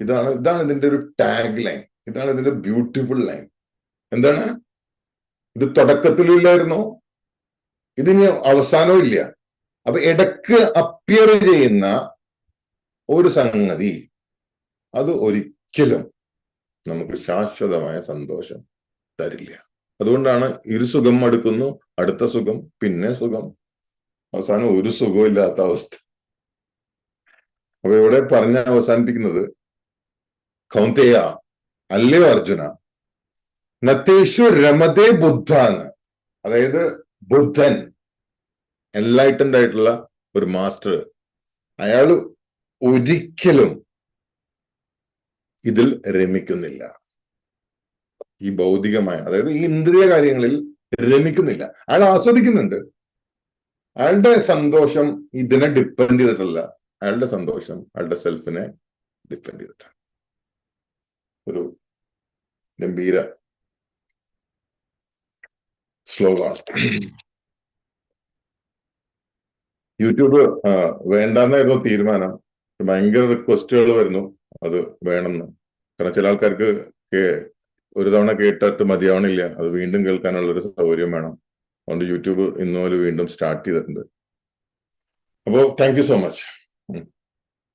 ഇതാണ് ഇതാണ് ഇതിന്റെ ഒരു ടാഗ് ലൈൻ ഇതാണ് ഇതിന്റെ ബ്യൂട്ടിഫുൾ ലൈൻ എന്താണ്? ഇത് തുടക്കത്തിലും ഇല്ലായിരുന്നു ഇതിന് അവസാനവും ഇല്ല. അപ്പൊ ഇടയ്ക്ക് അപ്പിയർ ചെയ്യുന്ന ഒരു സംഗതി അത് ഒരിക്കലും നമുക്ക് ശാശ്വതമായ സന്തോഷം തരില്ല. അതുകൊണ്ടാണ് ഇരു സുഖം അടുക്കുന്നു അടുത്ത സുഖം പിന്നെ സുഖം. അവസാനം ഒരു സുഖവും ഇല്ലാത്ത അവസ്ഥ. അപ്പൊ ഇവിടെ പറഞ്ഞ അവസാനിപ്പിക്കുന്നത് കൗന്തേയ അല്ലയോ അർജുന? നത്തേഷു രമതേ ബുദ്ധ എന്ന് അതായത് ബുദ്ധൻ. എൻലൈറ്റൻഡ് ആയിട്ടുള്ള ഒരു മാസ്റ്റർ അയാൾ ഒരിക്കലും ഇതിൽ രമിക്കുന്നില്ല. ഈ ഭൗതികമായ അതായത് ഈ ഇന്ദ്രിയ കാര്യങ്ങളിൽ രമിക്കുന്നില്ല. അയാൾ ആസ്വദിക്കുന്നുണ്ട്. അയാളുടെ സന്തോഷം ഇതിനെ ഡിപ്പെൻഡ് ചെയ്തിട്ടല്ല. അയാളുടെ സന്തോഷം അയാളുടെ സെൽഫിനെ ഡിപ്പെൻഡ് ചെയ്തിട്ടാണ്. ഒരു ഗംഭീര ശ്ലോകമാണ് യൂട്യൂബ് വേണ്ടെന്നായിരുന്നു തീരുമാനം. ഭയങ്കര റിക്വസ്റ്റുകൾ വരുന്നു. അത് വേണമെന്ന്. കാരണം ചില ആൾക്കാർക്ക് ഒരു തവണ കേട്ടിട്ട് മതിയാവണില്ല. അത് വീണ്ടും കേൾക്കാനുള്ള ഒരു സൗകര്യം വേണം. അതുകൊണ്ട് യൂട്യൂബ് ഇന്നു മുതൽ വീണ്ടും സ്റ്റാർട്ട് ചെയ്തിട്ടുണ്ട്. അപ്പോ താങ്ക് യു സോ മച്ച്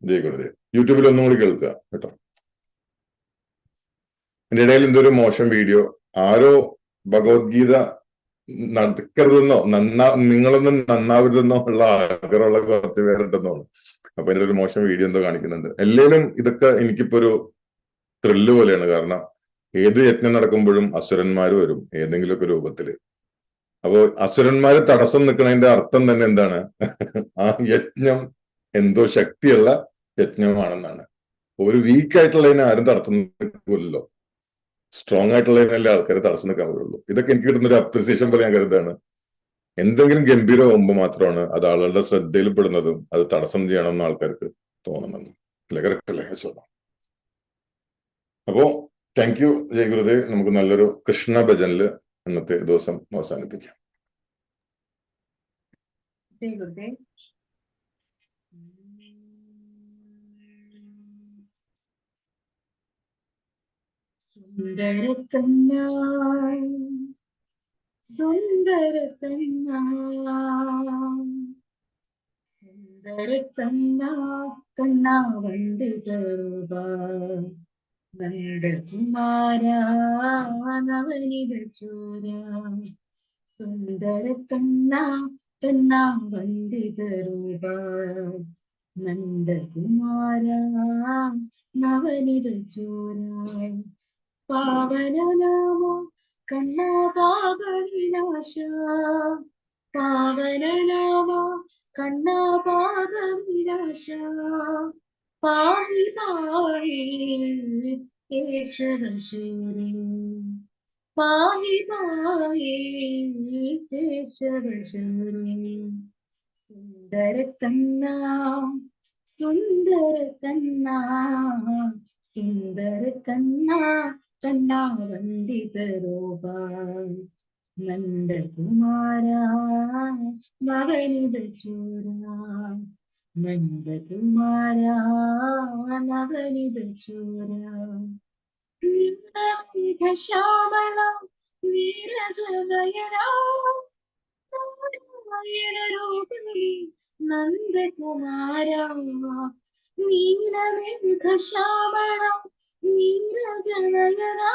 ജയ് യൂട്യൂബിൽ ഒന്നും കൂടി കേൾക്കുക കേട്ടോ. ഇതിന്റെ ഇടയിൽ എന്തൊരു മോശം വീഡിയോ ആരോ ഭഗവത്ഗീത നടക്കരുതെന്നോ നന്നാ നിങ്ങളൊന്നും നന്നാവരുതെന്നോ ഉള്ള ആഗ്രഹമുള്ള കുറച്ച് പേരുണ്ടെന്നോ അപ്പൊ എന്റെ ഒരു മോശം വീഡിയോ എന്തോ കാണിക്കുന്നുണ്ട്. എല്ലാവരും ഇതൊക്കെ എനിക്കിപ്പോ ഒരു ത്രില്ല് പോലെയാണ്. കാരണം ഏത് യജ്ഞം നടക്കുമ്പോഴും അസുരന്മാർ വരും ഏതെങ്കിലുമൊക്കെ രൂപത്തിൽ. അപ്പോ അസുരന്മാര് തടസ്സം നിൽക്കുന്നതിന്റെ അർത്ഥം തന്നെ എന്താണ്? ആ യജ്ഞം എന്തോ ശക്തിയുള്ള യജ്ഞമാണെന്നാണ് ഒരു വീക്ക് ആയിട്ടുള്ളതിനെ ആരും തടസ്സം നിൽക്കില്ലല്ലോ. സ്ട്രോങ് ആയിട്ടുള്ളതിനല്ലേ ആൾക്കാർ തടസ്സം നിൽക്കാൻ പറ്റുള്ളൂ ഇതൊക്കെ എനിക്ക് കിട്ടുന്ന ഒരു അപ്രിസിയേഷൻ പോലെ ഞാൻ കരുതാണ് എന്തെങ്കിലും ഗംഭീരമാകുമ്പോൾ മാത്രമാണ് അത് ആളുകളുടെ ശ്രദ്ധയിൽ പെടുന്നതും അത് തടസ്സം ചെയ്യണമെന്ന് ആൾക്കാർക്ക് തോന്നണമെന്നും. അല്ലെ? കറക്റ്റ് അല്ലേ? യശോദ? അപ്പോ താങ്ക് യു ജയ ഗുരുദേവ്. നമുക്ക് നല്ലൊരു കൃഷ്ണ ഭജനിൽ ഇന്നത്തെ ദിവസം അവസാനിപ്പിക്കാം. ജയ് ഗുരുദേവ് സുന്ദര കണ്ണാ സുന്ദര കണ്ണാ സുന്ദര കണ്ണാ കണ്ണാ വണ്ടിതരുക നന്ദകുമാര നവനിത ചോര സുന്ദര കണ്ണാ കണ്ണാ വന്ദിതരൂപ നന്ദകുമാര നവനിത ചോര പാവനനാമോ കണ്ണാ പാപവിനാശ പാവനനാമോ കണ്ണാ പാപവിനാശ പാഹി പാഹി കേശവശൂരി പാഹി പാഹി കേശവശൂരി സുന്ദര കണ്ണാ സുന്ദര കണ്ണാ സുന്ദര കണ്ണാ കണ്ണാ വന്ദിതരൂപ നന്ദകുമാര നവനിത ചൂര. നന്ദകുമാര നവനിത ചൂര. നീരജനയനാ നാരായണരൂപിണി നന്ദകുമാര നീലമേഘശ്യാമള നീരജനയനാ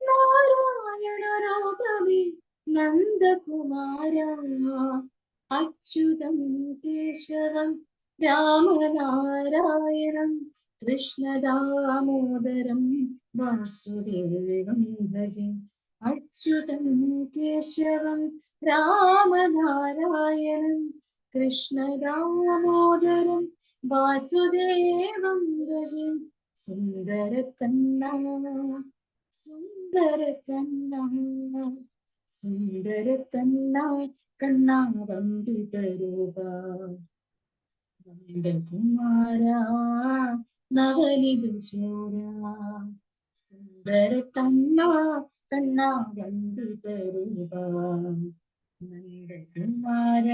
നാരായണരൂപിണി നന്ദകുമാര. അച്യുതം കേശവം രാമനാരായണം കൃഷ്ണദാമോദരം വാസുദേവം ഭജേ അച്യുതം കേശവം രാമനാരായണം കൃഷ്ണദാമോദരം വാസുദേവം ഭജെ സുന്ദര കണ്ണ സുന്ദര കണ്ണ സുന്ദര കണ്ണ കണ്ണാ വന്ദിതരൂപ കുമാര നവനിത ചോര. സുന്ദര കണ്ണ കണ്ണാ വന്ദിതരൂപ നന്ദകുമാര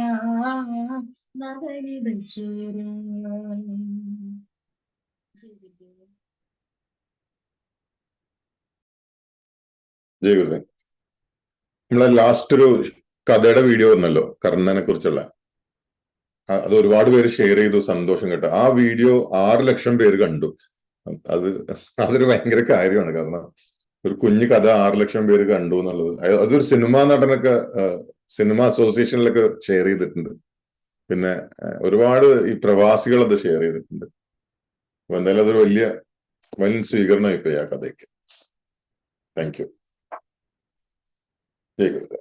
നവനിത ചോര. ജയ ഗുരുദേവ് നമ്മളെ ലാസ്റ്റ് ഒരു കഥയുടെ വീഡിയോ വന്നല്ലോ കർണനെ കുറിച്ചുള്ള. അത് ഒരുപാട് പേര് ഷെയർ ചെയ്തു സന്തോഷം കേട്ടോ. ആ വീഡിയോ ആറ് ലക്ഷം പേര് കണ്ടു. അത് അതൊരു ഭയങ്കര കാര്യമാണ്. കാരണം ഒരു കുഞ്ഞു കഥ ആറ് ലക്ഷം പേര് കണ്ടു എന്നുള്ളത്. അതൊരു സിനിമാ നടനൊക്കെ സിനിമ അസോസിയേഷനിലൊക്കെ ഷെയർ ചെയ്തിട്ടുണ്ട്. പിന്നെ ഒരുപാട് ഈ പ്രവാസികൾ അത് ഷെയർ ചെയ്തിട്ടുണ്ട്. അപ്പൊ എന്തായാലും അതൊരു വലിയ വലിയ സ്വീകരണം ഇപ്പൊ ആ കഥയ്ക്ക്. Thank you Gurudev.